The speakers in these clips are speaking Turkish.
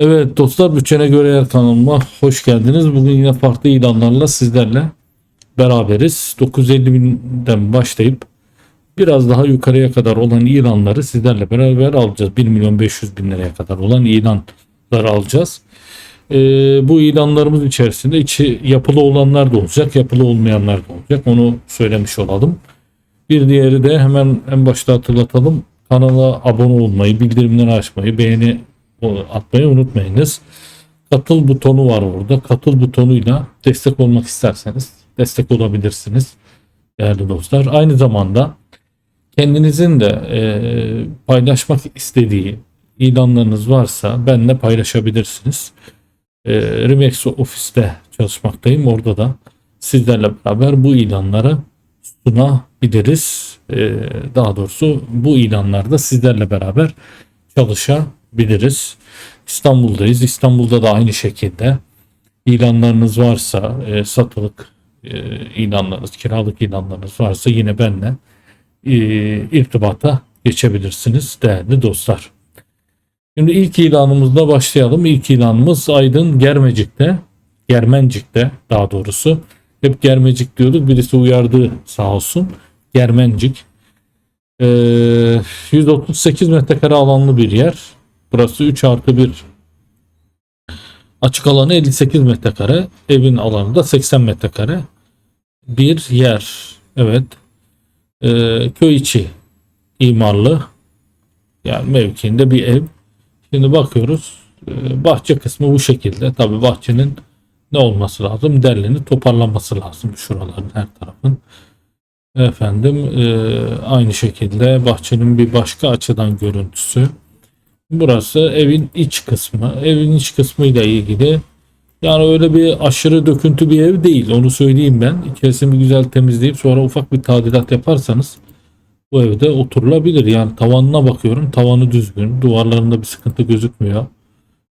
Evet dostlar Bütçene Göre Yer kanalıma hoş geldiniz. Bugün yine farklı ilanlarla sizlerle beraberiz. 950 binden başlayıp biraz daha yukarıya kadar olan ilanları sizlerle beraber alacağız. 1 milyon 500 bin liraya kadar olan ilanları alacağız. Ee, bu ilanlarımız içerisinde içi yapılı olanlar da olacak, yapılı olmayanlar da olacak. Onu söylemiş olalım. Bir diğeri de hemen en başta hatırlatalım. Kanala abone olmayı, bildirimleri açmayı, beğeni atmayı unutmayınız. Katıl butonu var orada. Katıl butonuyla destek olmak isterseniz destek olabilirsiniz değerli dostlar. Aynı zamanda kendinizin de e, paylaşmak istediği ilanlarınız varsa benimle paylaşabilirsiniz. E, Remax ofiste çalışmaktayım. Orada da sizlerle beraber bu ilanları sunabiliriz. E, daha doğrusu bu ilanlarda sizlerle beraber çalışabiliriz. İstanbul'dayız. İstanbul'da da aynı şekilde ilanlarınız varsa e, satılık e, ilanlarınız, kiralık ilanlarınız varsa yine benimle e, irtibata geçebilirsiniz değerli dostlar. Şimdi ilk ilanımızla başlayalım. İlk ilanımız Aydın Germecik'te, Germencik'te daha doğrusu. Hep Germecik diyorduk. Birisi uyardı sağ olsun. Germencik. Ee, 138 metrekare alanlı bir yer. Burası 3 artı 1. Açık alanı 58 metrekare. Evin alanı da 80 metrekare. Bir yer. Evet. Ee, köy içi imarlı. Yani mevkiinde bir ev. Şimdi bakıyoruz. Ee, bahçe kısmı bu şekilde. Tabi bahçenin ne olması lazım? Derlenip toparlanması lazım. Şuraların her tarafın. Efendim e, aynı şekilde bahçenin bir başka açıdan görüntüsü. Burası evin iç kısmı. Evin iç kısmıyla ilgili yani öyle bir aşırı döküntü bir ev değil. Onu söyleyeyim ben. İçerisini güzel temizleyip sonra ufak bir tadilat yaparsanız bu evde oturulabilir. Yani tavanına bakıyorum. Tavanı düzgün. Duvarlarında bir sıkıntı gözükmüyor.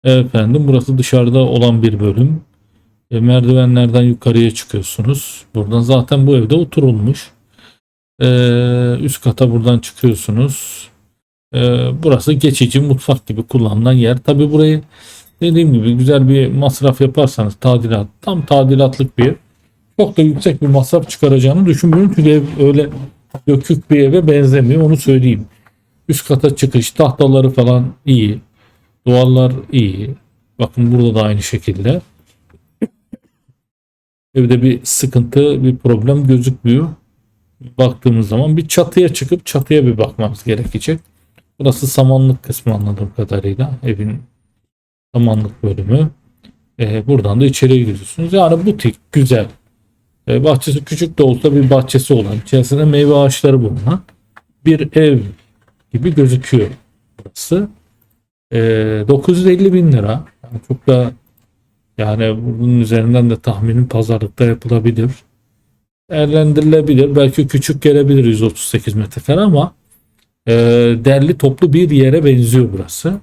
Efendim burası dışarıda olan bir bölüm. E, merdivenlerden yukarıya çıkıyorsunuz. Buradan zaten bu evde oturulmuş. E, üst kata buradan çıkıyorsunuz. E, burası geçici mutfak gibi kullanılan yer. Tabi burayı dediğim gibi güzel bir masraf yaparsanız tadilat tam tadilatlık bir ev. Çok da yüksek bir masraf çıkaracağını düşünmüyorum. Çünkü ev öyle dökük bir eve benzemiyor onu söyleyeyim. Üst kata çıkış tahtaları falan iyi. Duvarlar iyi. Bakın burada da aynı şekilde. Evde bir sıkıntı, bir problem gözükmüyor. Baktığımız zaman bir çatıya çıkıp çatıya bir bakmamız gerekecek. Burası samanlık kısmı anladığım kadarıyla. Evin samanlık bölümü. Ee, buradan da içeriye giriyorsunuz. Yani butik, güzel. Ee, bahçesi küçük de olsa bir bahçesi olan, içerisinde meyve ağaçları bulunan bir ev gibi gözüküyor burası. Ee, 950 bin lira. Yani çok da yani bunun üzerinden de tahminin pazarlıkta yapılabilir. Değerlendirilebilir. Belki küçük gelebilir 138 metrekare ama e, derli toplu bir yere benziyor burası.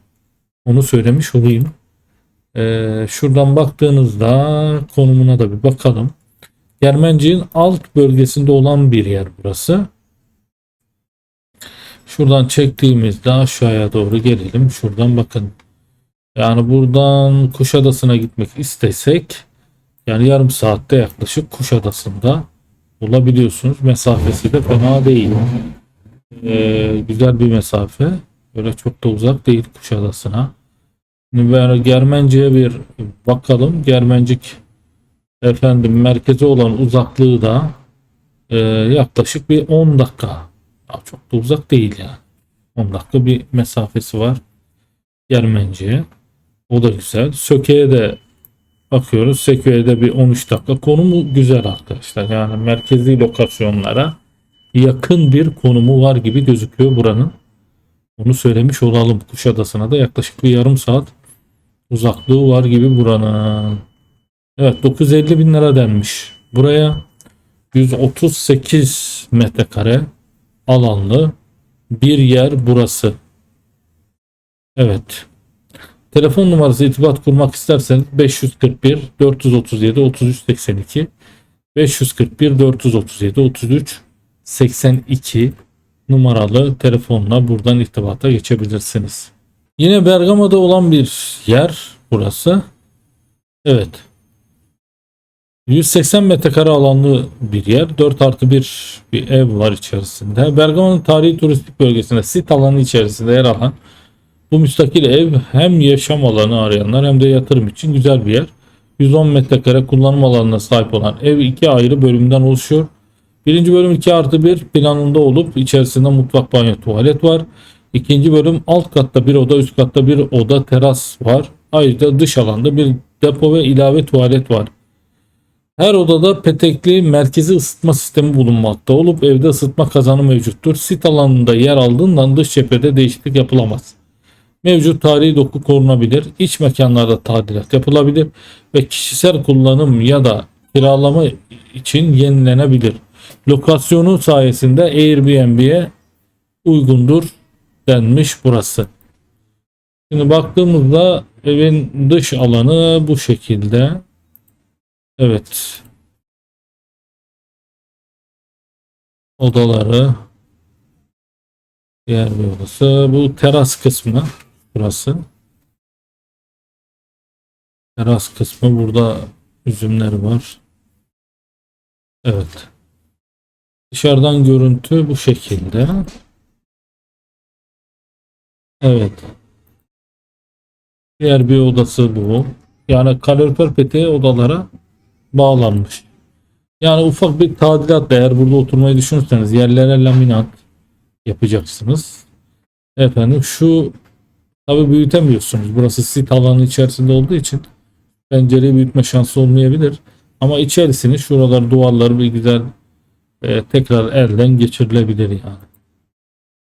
Onu söylemiş olayım. E, şuradan baktığınızda konumuna da bir bakalım. Germencik'in alt bölgesinde olan bir yer burası. Şuradan çektiğimizde aşağıya doğru gelelim. Şuradan bakın. Yani buradan Kuşadası'na gitmek istesek yani yarım saatte yaklaşık Kuşadası'nda olabiliyorsunuz. Mesafesi de fena değil. Ee, güzel bir mesafe. Böyle çok da uzak değil Kuşadası'na. Şimdi Germencik'e bir bakalım. Germencik efendim merkeze olan uzaklığı da e, yaklaşık bir 10 dakika. Ya çok da uzak değil yani. 10 dakika bir mesafesi var. Germencik'e. O da güzel. Söke'ye de bakıyoruz. Söke'ye de bir 13 dakika. Konumu güzel arkadaşlar. Yani merkezi lokasyonlara yakın bir konumu var gibi gözüküyor buranın. Onu söylemiş olalım. Kuşadası'na da yaklaşık bir yarım saat uzaklığı var gibi buranın. Evet 950 bin lira denmiş. Buraya 138 metrekare alanlı bir yer burası. Evet. Telefon numarası irtibat kurmak isterseniz 541 437 3382 541 437 33 82 numaralı telefonla buradan irtibata geçebilirsiniz. Yine Bergama'da olan bir yer burası. Evet. 180 metrekare alanlı bir yer. 4 artı 1 bir ev var içerisinde. Bergama'nın tarihi turistik bölgesinde sit alanı içerisinde yer alan bu müstakil ev hem yaşam alanı arayanlar hem de yatırım için güzel bir yer. 110 metrekare kullanım alanına sahip olan ev iki ayrı bölümden oluşuyor. Birinci bölüm 2 artı 1 planında olup içerisinde mutfak, banyo, tuvalet var. İkinci bölüm alt katta bir oda, üst katta bir oda, teras var. Ayrıca dış alanda bir depo ve ilave tuvalet var. Her odada petekli merkezi ısıtma sistemi bulunmakta olup evde ısıtma kazanı mevcuttur. Sit alanında yer aldığından dış cephede değişiklik yapılamaz. Mevcut tarihi doku korunabilir. İç mekanlarda tadilat yapılabilir ve kişisel kullanım ya da kiralama için yenilenebilir. Lokasyonu sayesinde Airbnb'ye uygundur denmiş burası. Şimdi baktığımızda evin dış alanı bu şekilde. Evet. Odaları. Diğer bir odası. Bu teras kısmı. Burası. Teras kısmı. Burada üzümler var. Evet. Dışarıdan görüntü bu şekilde. Evet. Diğer bir odası bu. Yani kalorifer peteği odalara bağlanmış. Yani ufak bir tadilat eğer burada oturmayı düşünürseniz yerlere laminat yapacaksınız. Efendim şu tabi büyütemiyorsunuz. Burası sit alanı içerisinde olduğu için pencereyi büyütme şansı olmayabilir. Ama içerisini şuralar duvarları bir güzel e, tekrar elden geçirilebilir yani.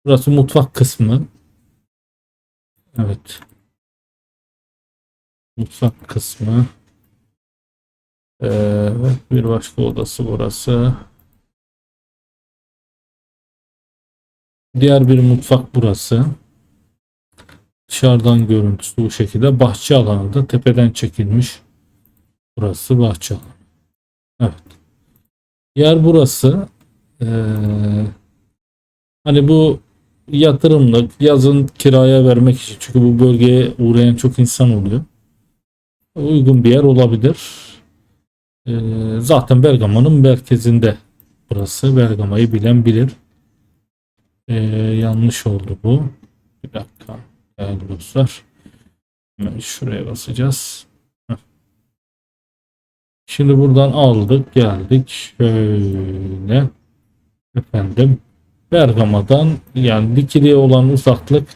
Burası mutfak kısmı. Evet. Mutfak kısmı. Evet, bir başka odası burası. Diğer bir mutfak burası. Dışarıdan görüntüsü bu şekilde. Bahçe alanı da tepeden çekilmiş. Burası bahçe alanı. Evet. Yer burası. Ee, hani bu yatırımlık yazın kiraya vermek için çünkü bu bölgeye uğrayan çok insan oluyor. Uygun bir yer olabilir. Ee, zaten Bergama'nın merkezinde burası. Bergama'yı bilen bilir. Ee, yanlış oldu bu. Bir dakika değerli şuraya basacağız. Şimdi buradan aldık geldik. Şöyle efendim Bergama'dan yani Dikili'ye olan uzaklık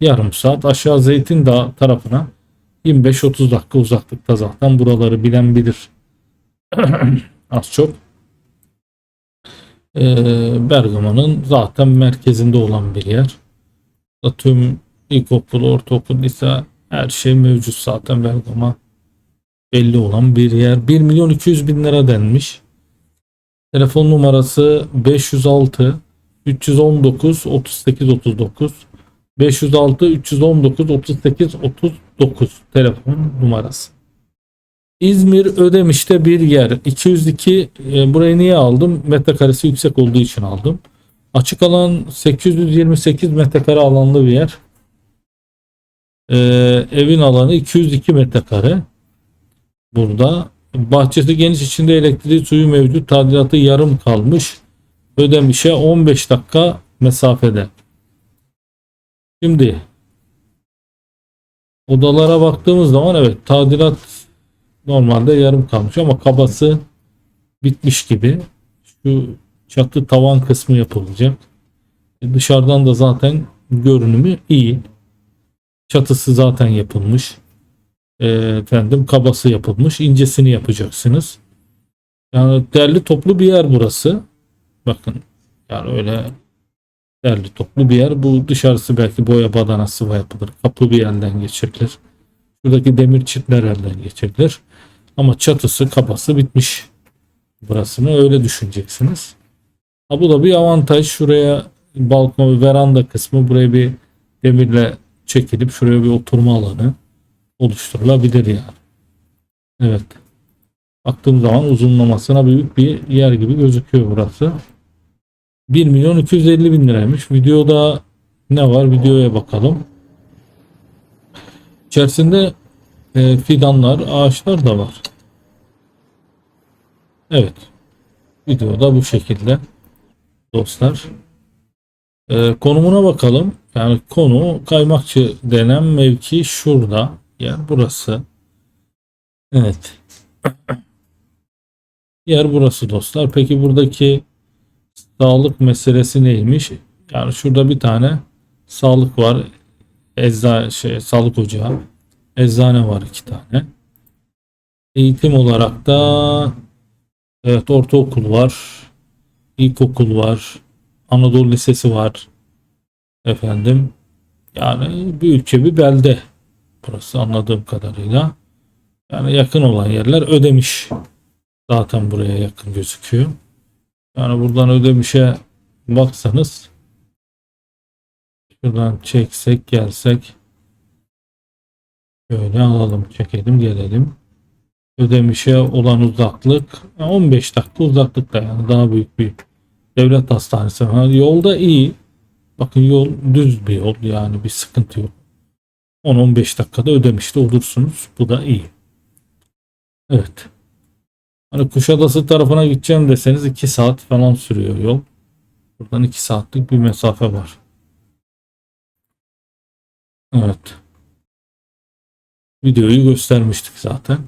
yarım saat aşağı Zeytin Dağı tarafına 25-30 dakika uzaklıkta zaten buraları bilen bilir. Az çok. Ee, Bergama'nın zaten merkezinde olan bir yer. Tüm ilkokul, ortaokul, lise her şey mevcut zaten Bergama belli olan bir yer. 1 milyon 200 bin lira denmiş. Telefon numarası 506 319 38 39 506 319 38 39 telefon numarası. İzmir Ödemiş'te bir yer. 202 e, burayı niye aldım? Metrekaresi yüksek olduğu için aldım. Açık alan 828 metrekare alanlı bir yer. E, evin alanı 202 metrekare. Burada bahçesi geniş içinde elektriği suyu mevcut. Tadilatı yarım kalmış. Ödemiş'e 15 dakika mesafede. Şimdi odalara baktığımız zaman evet tadilat normalde yarım kalmış ama kabası bitmiş gibi. Şu çatı tavan kısmı yapılacak. E dışarıdan da zaten görünümü iyi. Çatısı zaten yapılmış. E, efendim kabası yapılmış. incesini yapacaksınız. Yani derli toplu bir yer burası. Bakın yani öyle derli toplu bir yer. Bu dışarısı belki boya badana sıva yapılır. Kaplı bir yerden geçirilir. Şuradaki demir çitler elden geçirilir. Ama çatısı kapası bitmiş. Burasını öyle düşüneceksiniz. Ha, bu da bir avantaj. Şuraya balkon ve veranda kısmı buraya bir demirle çekilip şuraya bir oturma alanı oluşturulabilir yani. Evet. Baktığım zaman uzunlamasına büyük bir yer gibi gözüküyor burası. 1 milyon 250 bin liraymış. Videoda ne var? Videoya bakalım. İçerisinde e, fidanlar, ağaçlar da var. Evet. Videoda bu şekilde dostlar. E, konumuna bakalım. Yani konu kaymakçı denen mevki şurada. Yer burası. Evet. Yer burası dostlar. Peki buradaki sağlık meselesi neymiş? Yani şurada bir tane sağlık var. Ecza şey sağlık ocağı. Eczane var iki tane. Eğitim olarak da evet ortaokul var. İlkokul var. Anadolu Lisesi var. Efendim yani büyükçe bir belde burası anladığım kadarıyla. Yani yakın olan yerler ödemiş. Zaten buraya yakın gözüküyor. Yani buradan ödemişe baksanız şuradan çeksek gelsek Şöyle alalım çekelim gelelim. Ödemişe olan uzaklık 15 dakika uzaklıkta yani daha büyük bir devlet hastanesi. Ha, yolda iyi. Bakın yol düz bir yol yani bir sıkıntı yok. 10-15 dakikada ödemişte olursunuz. Bu da iyi. Evet. Hani Kuşadası tarafına gideceğim deseniz 2 saat falan sürüyor yol. Buradan 2 saatlik bir mesafe var. Evet. Videoyu göstermiştik zaten.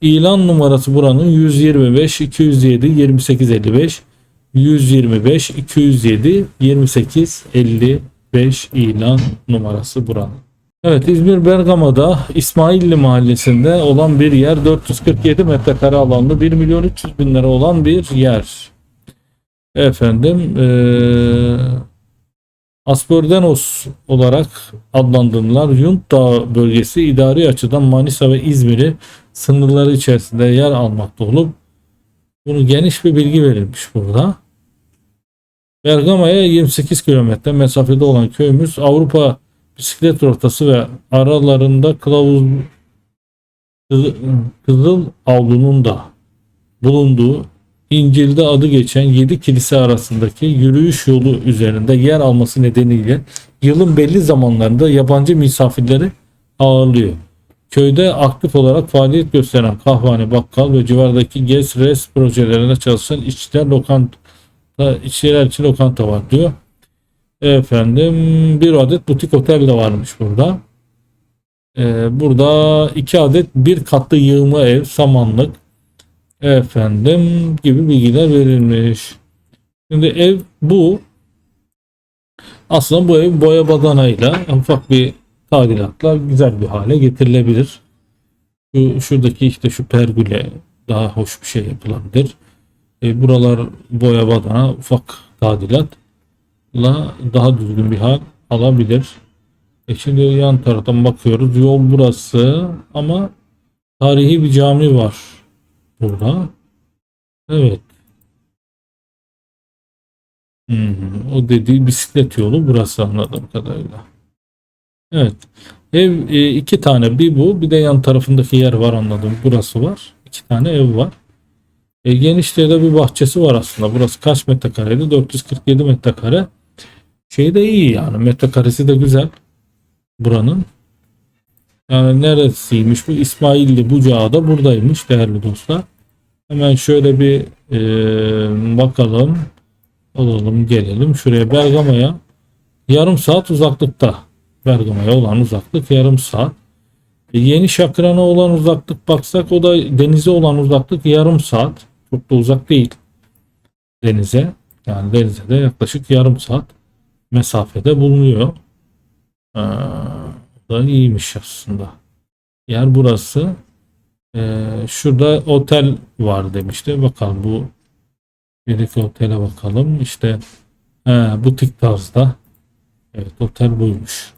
İlan numarası buranın 125 207 28 55 125 207 28 55 ilan numarası buranın. Evet İzmir Bergama'da İsmailli mahallesinde olan bir yer 447 metrekare alanlı 1 milyon 300 bin lira olan bir yer. Efendim eee Asperdenos olarak adlandırılan Yunt Dağı bölgesi idari açıdan Manisa ve İzmir'i sınırları içerisinde yer almakta olup bunu geniş bir bilgi verilmiş burada. Bergama'ya 28 kilometre mesafede olan köyümüz Avrupa bisiklet rotası ve aralarında kılavuz Kızıl Avlu'nun da bulunduğu İncil'de adı geçen 7 kilise arasındaki yürüyüş yolu üzerinde yer alması nedeniyle yılın belli zamanlarında yabancı misafirleri ağırlıyor. Köyde aktif olarak faaliyet gösteren kahvehane, bakkal ve civardaki gez res projelerinde çalışan işçiler lokanta işçiler için lokanta var diyor. Efendim bir adet butik otel de varmış burada. Ee, burada iki adet bir katlı yığma ev, samanlık, efendim gibi bilgiler verilmiş. Şimdi ev bu. Aslında bu ev boya badanayla ufak bir tadilatla güzel bir hale getirilebilir. Şu, şuradaki işte şu pergüle daha hoş bir şey yapılabilir. E, buralar boya badana ufak tadilatla daha düzgün bir hal alabilir. E şimdi yan taraftan bakıyoruz. Yol burası ama tarihi bir cami var burada. Evet. Hmm, o dediği bisiklet yolu burası anladığım kadarıyla. Evet. Ev e, iki tane bir bu bir de yan tarafındaki yer var anladım. Burası var. İki tane ev var. E, genişliğe de bir bahçesi var aslında. Burası kaç metrekareydi? 447 metrekare. Şey de iyi yani. Metrekaresi de güzel. Buranın. Yani neresiymiş bu? İsmailli Bucağı da buradaymış değerli dostlar. Hemen şöyle bir e, bakalım. Alalım gelelim. Şuraya Bergama'ya yarım saat uzaklıkta. Bergama'ya olan uzaklık yarım saat. E, yeni Şakran'a olan uzaklık baksak o da denize olan uzaklık yarım saat. Çok da uzak değil denize. Yani denize de yaklaşık yarım saat mesafede bulunuyor. Ee, da iyiymiş aslında. Yer burası. Ee, şurada otel var demişti. Bakalım bu bir otele bakalım. İşte he, butik tarzda. Evet otel buymuş.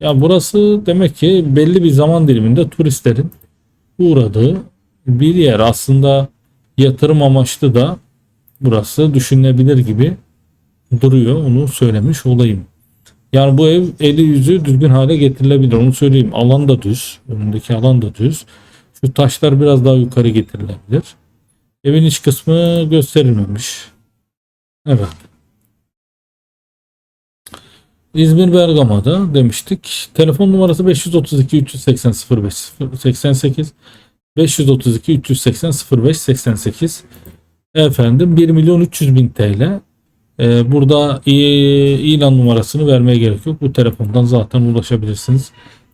Ya burası demek ki belli bir zaman diliminde turistlerin uğradığı bir yer. Aslında yatırım amaçlı da burası düşünülebilir gibi duruyor. Onu söylemiş olayım. Yani bu ev eli yüzü düzgün hale getirilebilir. Onu söyleyeyim. Alan da düz. Önündeki alan da düz. Şu taşlar biraz daha yukarı getirilebilir. Evin iç kısmı gösterilmemiş. Evet. İzmir Bergama'da demiştik. Telefon numarası 532 380 05 88 532 380 05 88 Efendim 1 milyon 300 bin TL. Ee, burada ilan numarasını vermeye gerek yok. Bu telefondan zaten ulaşabilirsiniz.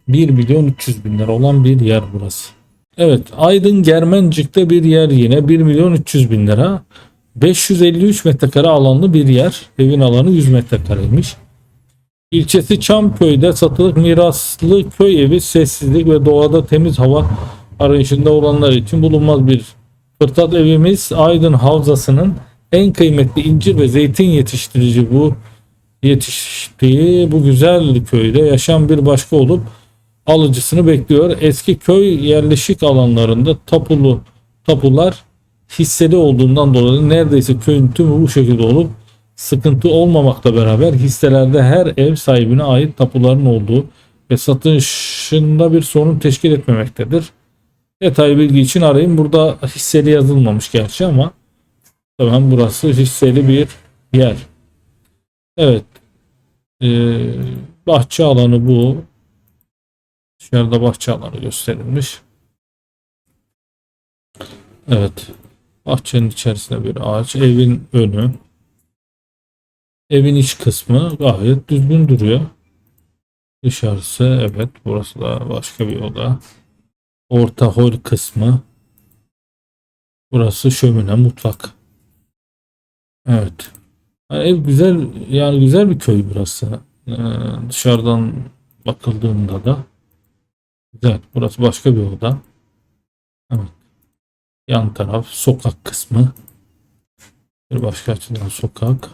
1 milyon 300 bin lira olan bir yer burası. Evet Aydın Germencik'te bir yer yine 1 milyon 300 bin lira. 553 metrekare alanlı bir yer. Evin alanı 100 metrekareymiş. İlçesi Çamköy'de satılık miraslı köy evi sessizlik ve doğada temiz hava arayışında olanlar için bulunmaz bir fırsat evimiz Aydın Havzası'nın en kıymetli incir ve zeytin yetiştirici bu yetiştiği bu güzel köyde yaşam bir başka olup alıcısını bekliyor. Eski köy yerleşik alanlarında tapulu tapular hisseli olduğundan dolayı neredeyse köyün tümü bu şekilde olup sıkıntı olmamakla beraber hisselerde her ev sahibine ait tapuların olduğu ve satışında bir sorun teşkil etmemektedir. Detaylı bilgi için arayın. Burada hisseli yazılmamış gerçi ama tamam burası hisseli bir yer. Evet. Ee, bahçe alanı bu. Dışarıda bahçe alanı gösterilmiş. Evet. Bahçenin içerisinde bir ağaç. Evin önü. Evin iç kısmı gayet düzgün duruyor. Dışarısı evet burası da başka bir oda. Orta hol kısmı. Burası şömine mutfak. Evet. Yani ev güzel yani güzel bir köy burası. Ee, dışarıdan bakıldığında da güzel. Burası başka bir oda. Evet. Yan taraf sokak kısmı. Bir başka açıdan sokak.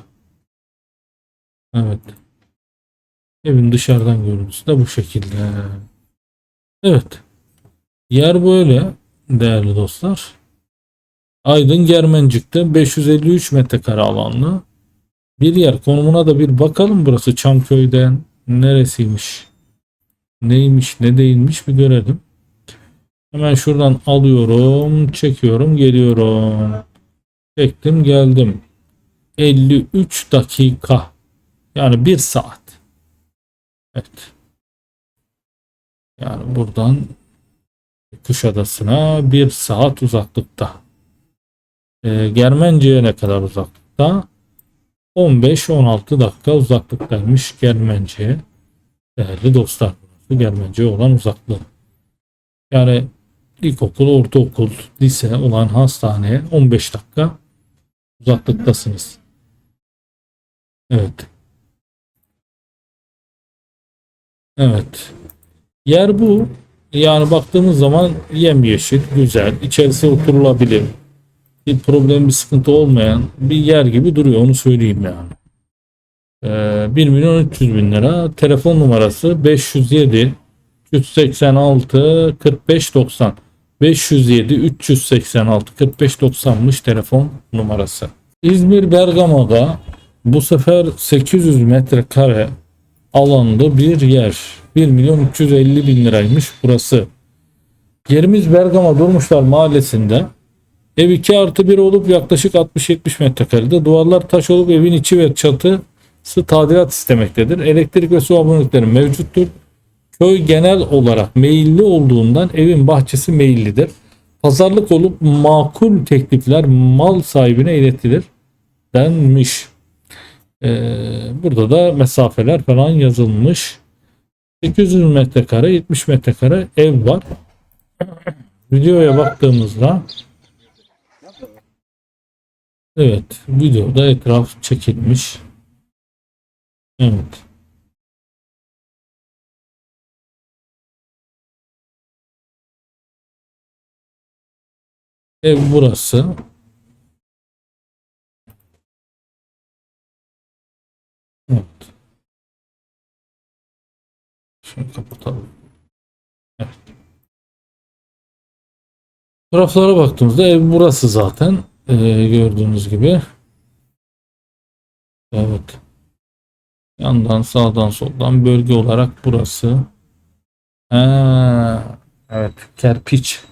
Evet. Evin dışarıdan görüntüsü de bu şekilde. Evet. Yer böyle değerli dostlar. Aydın Germencik'te 553 metrekare alanlı bir yer. Konumuna da bir bakalım burası Çamköy'den neresiymiş? Neymiş ne değilmiş bir görelim. Hemen şuradan alıyorum, çekiyorum, geliyorum. Çektim, geldim. 53 dakika. Yani bir saat. Evet. Yani buradan Kuşadası'na bir saat uzaklıkta. Ee, Germence'ye ne kadar uzaklıkta? 15-16 dakika uzaklıktaymış Germence'ye. Değerli dostlar. Burası Germence'ye olan uzaklığı. Yani ilkokul, ortaokul, lise olan hastaneye 15 dakika uzaklıktasınız. Evet. Evet. Yer bu. Yani baktığımız zaman yemyeşil, güzel, içerisi oturulabilir. Bir problem, bir sıkıntı olmayan bir yer gibi duruyor onu söyleyeyim yani. Ee, 1 milyon 300 bin lira. Telefon numarası 507 386 45 90. 507 386 45 90'mış telefon numarası. İzmir Bergama'da bu sefer 800 metrekare alanlı bir yer. 1 milyon 350 bin liraymış burası. Yerimiz Bergama Durmuşlar Mahallesi'nde. Ev 2 artı 1 olup yaklaşık 60-70 metrekarede. Duvarlar taş olup evin içi ve çatısı tadilat istemektedir. Elektrik ve su abonelikleri mevcuttur. Köy genel olarak meyilli olduğundan evin bahçesi meyillidir. Pazarlık olup makul teklifler mal sahibine iletilir denmiş. Ee, burada da mesafeler falan yazılmış. 800 metrekare 70 metrekare ev var. Videoya baktığımızda Evet videoda etraf çekilmiş. Evet. Ev burası. Evet. Şunu kapatalım. Evet. Taraflara baktığımızda ev burası zaten. Ee, gördüğünüz gibi. Evet. Yandan sağdan soldan bölge olarak burası. Ha, evet. Kerpiç.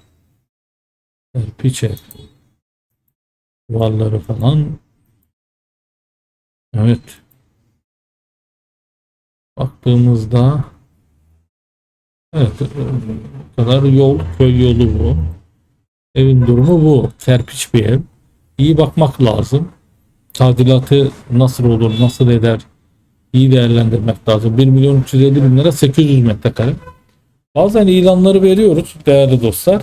Kerpiç ev. Duvarları falan. Evet. baktığımızda evet bu kadar yol köy yolu bu. Evin durumu bu. Kerpiç bir ev. İyi bakmak lazım. Tadilatı nasıl olur, nasıl eder iyi değerlendirmek lazım. 1 milyon 350 bin lira 800 metrekare. Bazen ilanları veriyoruz değerli dostlar.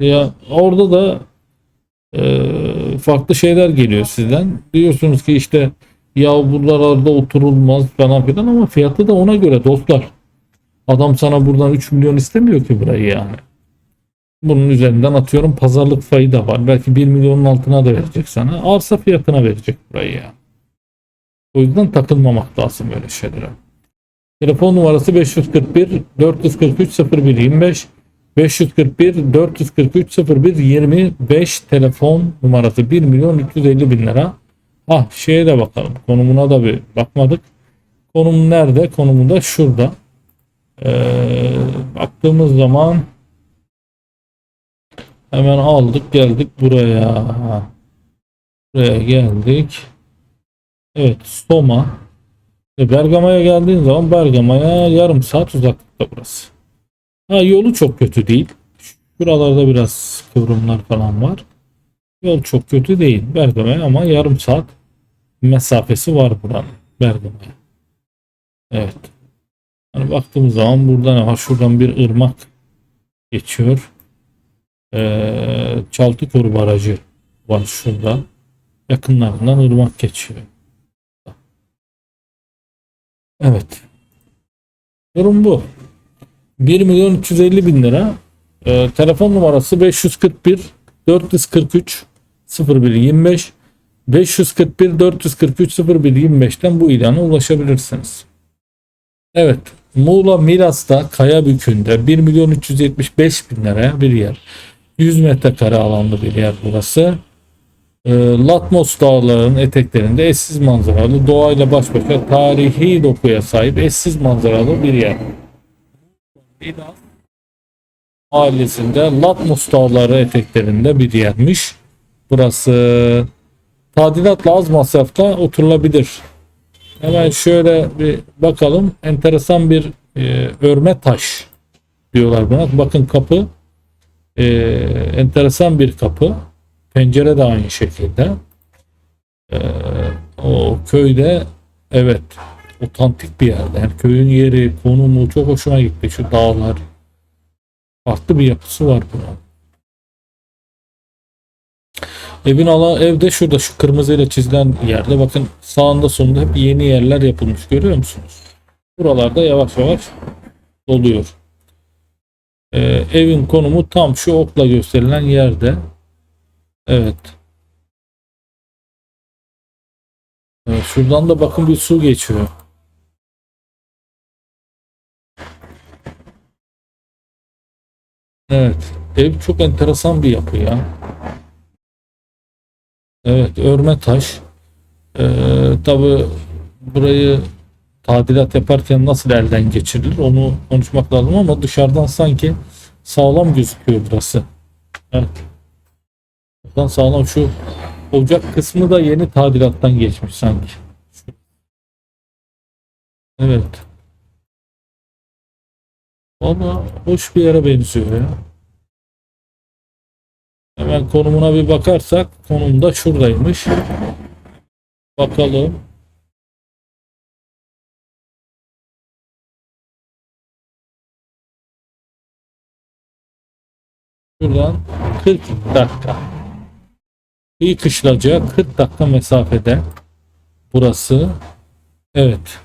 Ya orada da e, farklı şeyler geliyor sizden. Diyorsunuz ki işte ya buralarda oturulmaz falan filan ama fiyatı da ona göre dostlar. Adam sana buradan 3 milyon istemiyor ki burayı yani. Bunun üzerinden atıyorum pazarlık payı da var. Belki 1 milyonun altına da verecek sana. Arsa fiyatına verecek burayı yani. O yüzden takılmamak lazım böyle şeylere. Telefon numarası 541 443 01 25 541 443 01 25 telefon numarası 1 milyon 350 bin lira. Ah şeye de bakalım. Konumuna da bir bakmadık. Konum nerede? Konumu da şurada. Ee, baktığımız zaman hemen aldık geldik buraya. Buraya geldik. Evet Soma. E, Bergama'ya geldiğin zaman Bergama'ya yarım saat uzaklıkta burası. Ha yolu çok kötü değil. Şuralarda biraz kıvrımlar falan var. Yol çok kötü değil Bergama'ya ama yarım saat mesafesi var buranın Bergama'ya. Evet. Hani baktığımız zaman burada ne var? Şuradan bir ırmak geçiyor. Ee, Çaltıkoru Barajı var şurada. Yakınlarından ırmak geçiyor. Evet. Durum bu. 1 milyon 350 bin lira. Ee, telefon numarası 541 443 01 25 541 443 01 25'ten bu ilana ulaşabilirsiniz. Evet. Muğla Milas'ta Kayabükü'nde 1 milyon 375 bin liraya bir yer. 100 metrekare alanlı bir yer burası. E, Latmos dağlarının eteklerinde eşsiz manzaralı, doğayla baş başa tarihi dokuya sahip eşsiz manzaralı bir yer. Milas mahallesinde Latmos dağları eteklerinde bir yermiş. Burası tadilatla az masrafta oturulabilir. Hemen şöyle bir bakalım. Enteresan bir e, örme taş diyorlar buna. Bakın kapı e, enteresan bir kapı. Pencere de aynı şekilde. E, o köyde evet otantik bir yerde. Yani köyün yeri, konumu çok hoşuma gitti. Şu dağlar. Farklı bir yapısı var bunun. Evin ala evde şurada şu kırmızıyla çizilen yerde bakın sağında solunda hep yeni yerler yapılmış görüyor musunuz? Buralarda yavaş yavaş doluyor. Ee, evin konumu tam şu okla gösterilen yerde. Evet. evet. Şuradan da bakın bir su geçiyor. Evet. Ev çok enteresan bir yapı ya. Evet. Örme taş. Ee, tabi burayı tadilat yaparken nasıl elden geçirilir onu konuşmak lazım ama dışarıdan sanki sağlam gözüküyor burası. Evet. Buradan sağlam şu ocak kısmı da yeni tadilattan geçmiş sanki. Evet. Ama hoş bir yere benziyor ya. Hemen konumuna bir bakarsak konum da şuradaymış. Bakalım. Şuradan 40 dakika. İyi kışlaca 40 dakika mesafede. Burası. Evet.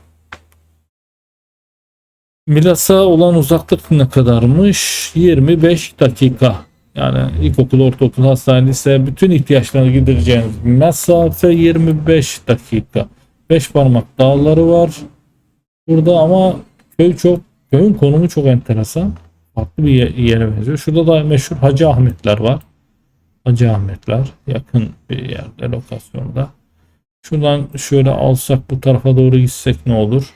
Milas'a olan uzaklık ne kadarmış? 25 dakika. Yani ilkokul, ortaokul, hastane, lise bütün ihtiyaçlarını gidereceğiniz mesafe 25 dakika. 5 parmak dağları var. Burada ama köy çok, köyün konumu çok enteresan. Farklı bir ye- yere benziyor. Şurada da meşhur Hacı Ahmetler var. Hacı Ahmetler yakın bir yerde lokasyonda. Şuradan şöyle alsak bu tarafa doğru gitsek ne olur?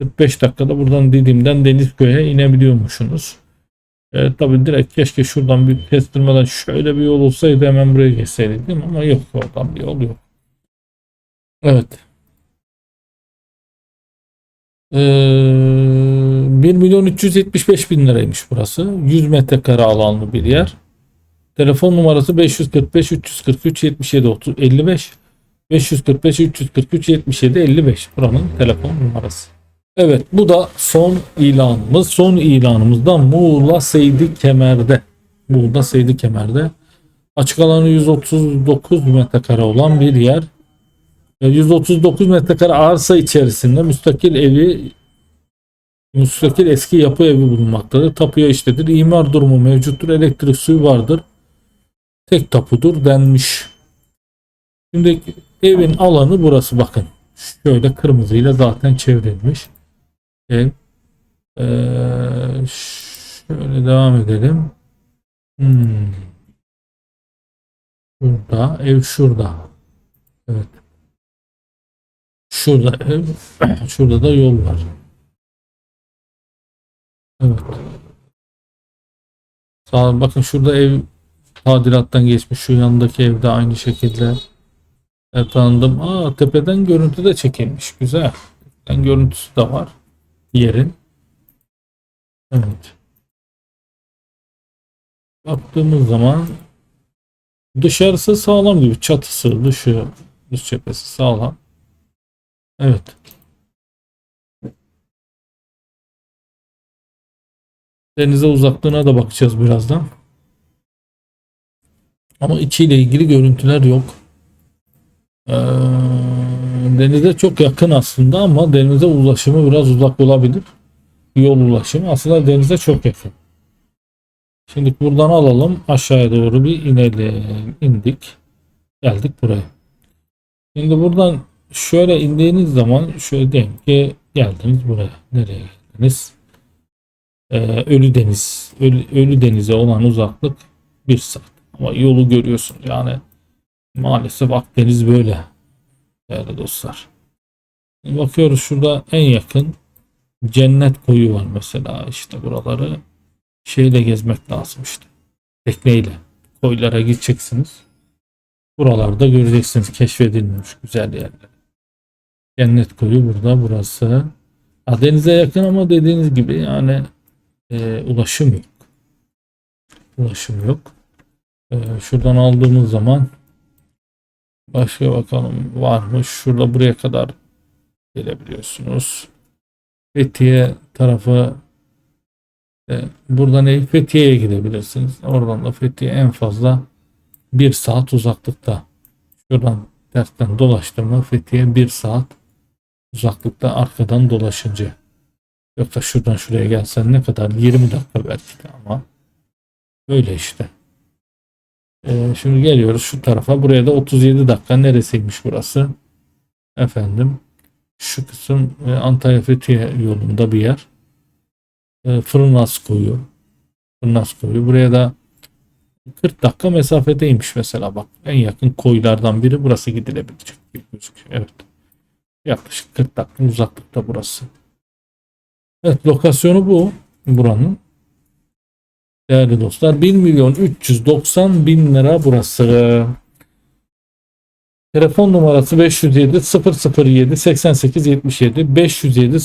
45 dakikada buradan Didim'den Denizköy'e inebiliyormuşsunuz. E, tabii direkt keşke şuradan bir kestirmeden şöyle bir yol olsaydı hemen buraya geçseydik değil mi? Ama yok oradan bir yol yok. Evet. Ee, 1 milyon 375 bin liraymış burası. 100 metrekare alanlı bir yer. Telefon numarası 545 343 77 30 55 545 343 77 55 buranın telefon numarası. Evet bu da son ilanımız. Son ilanımızda Muğla Seydi Kemer'de. Muğla Seydi Kemer'de. Açık alanı 139 metrekare olan bir yer. E, 139 metrekare arsa içerisinde müstakil evi müstakil eski yapı evi bulunmaktadır. Tapuya işledir. İmar durumu mevcuttur. Elektrik suyu vardır. Tek tapudur denmiş. Şimdi evin alanı burası bakın. Şöyle kırmızıyla zaten çevrilmiş. Ev. Ee, şöyle devam edelim. Hmm. Burada. Ev şurada. Evet. Şurada ev. Şurada da yol var. Evet. Sağ bakın şurada ev tadilattan geçmiş. Şu yandaki evde aynı şekilde e, tanıdım. Aa tepeden görüntü de çekilmiş. Güzel. Tepeden görüntüsü de var. Yerin. Evet. Baktığımız zaman dışarısı sağlam gibi. Çatısı, dışı, dış cephesi sağlam. Evet. Denize uzaklığına da bakacağız birazdan. Ama içiyle ilgili görüntüler yok. Ee, denize çok yakın aslında ama denize ulaşımı biraz uzak olabilir. Yol ulaşımı aslında denize çok yakın. Şimdi buradan alalım aşağıya doğru bir inelim. indik. Geldik buraya. Şimdi buradan şöyle indiğiniz zaman şöyle diyelim ki geldiniz buraya. Nereye geldiniz? Ee, Ölü Deniz. Ölü, Ölü Deniz'e olan uzaklık bir saat. Ama yolu görüyorsun yani maalesef Akdeniz böyle değerli dostlar. Bakıyoruz şurada en yakın cennet koyu var mesela işte buraları şeyle gezmek lazım işte tekneyle koylara gideceksiniz buralarda göreceksiniz keşfedilmemiş güzel yerler cennet koyu burada burası ha, denize yakın ama dediğiniz gibi yani e, ulaşım yok ulaşım yok ee, şuradan aldığımız zaman başka bakalım var mı? Şurada buraya kadar gelebiliyorsunuz. Fethiye tarafı e, buradan Fethiye'ye gidebilirsiniz. Oradan da Fethiye en fazla bir saat uzaklıkta. Şuradan tersten dolaştırma Fethiye bir saat uzaklıkta arkadan dolaşınca. Yoksa şuradan şuraya gelsen ne kadar? 20 dakika belki de ama böyle işte. Ee, şimdi geliyoruz şu tarafa. Buraya da 37 dakika neresiymiş burası? Efendim şu kısım e, Antalya Fethiye yolunda bir yer. E, Fırnas koyu. Fırnas koyu. Buraya da 40 dakika mesafedeymiş mesela bak. En yakın koylardan biri burası gidilebilecek gibi gözüküyor. Evet. Yaklaşık 40 dakika uzaklıkta burası. Evet lokasyonu bu buranın. Değerli dostlar 1 milyon 390 bin lira burası. Telefon numarası 507 007 88 77 507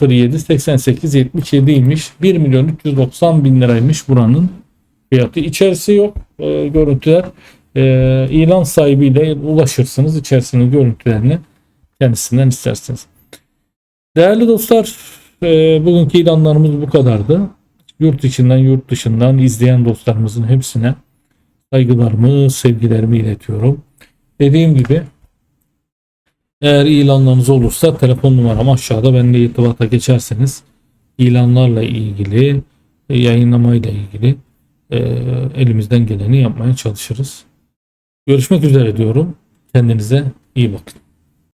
007 88 77 imiş. 1 milyon 390 bin liraymış buranın fiyatı. İçerisi yok e, görüntüler. E, ilan sahibiyle ulaşırsınız. İçerisinin görüntülerini kendisinden istersiniz. Değerli dostlar e, bugünkü ilanlarımız bu kadardı yurt içinden yurt dışından izleyen dostlarımızın hepsine saygılarımı, sevgilerimi iletiyorum. Dediğim gibi eğer ilanlarınız olursa telefon numaram aşağıda benimle irtibata geçerseniz ilanlarla ilgili yayınlamayla ilgili e, elimizden geleni yapmaya çalışırız. Görüşmek üzere diyorum. Kendinize iyi bakın.